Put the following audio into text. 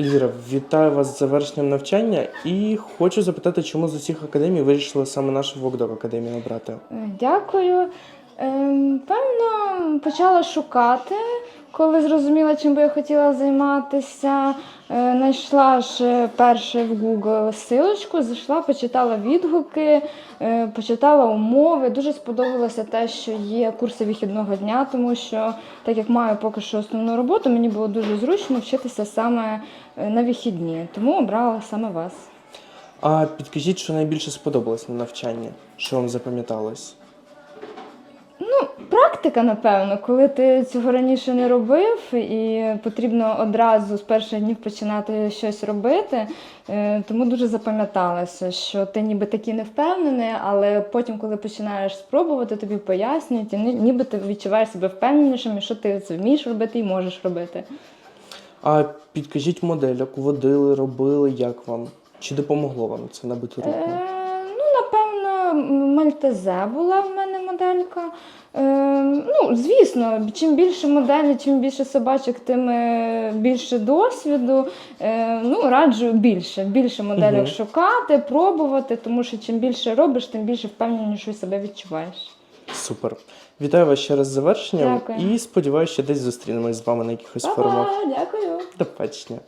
Ліра, вітаю вас з завершенням навчання і хочу запитати, чому з усіх академій вирішили саме нашу Вокдок академію обрати? Е, Дякую. Ем, Певно, почала шукати, коли зрозуміла, чим би я хотіла займатися. Е, Знайшла ж е, перше в Google силочку, зайшла, почитала відгуки, е, почитала умови. Дуже сподобалося те, що є курси вихідного дня, тому що, так як маю поки що основну роботу, мені було дуже зручно вчитися саме на вихідні. Тому обрала саме вас. А підкажіть, що найбільше сподобалось на навчанні, що вам запам'яталось? Практика, напевно, коли ти цього раніше не робив, і потрібно одразу з перших днів починати щось робити. Е, Тому дуже запам'яталося, що ти ніби такий не впевнений, але потім, коли починаєш спробувати, тобі пояснюють, і ні- ніби ти відчуваєш себе впевненішим, і що ти це вмієш робити і можеш робити. А підкажіть модель, яку водили, робили, як вам? Чи допомогло вам це набити руку? Е, ну, напевно, м, Мальтезе була в мене моделька. Е, ну, звісно, чим більше моделей, чим більше собачок, тим е, більше досвіду. Е, ну, раджу більше, більше моделек Мгм. шукати, пробувати, тому що чим більше робиш, тим більше впевненіше себе відчуваєш. Супер. Вітаю вас ще раз з завершенням Дякую. і сподіваюся, що десь зустрінемось з вами на якихось Па-па, форумах. дякую! До побачення.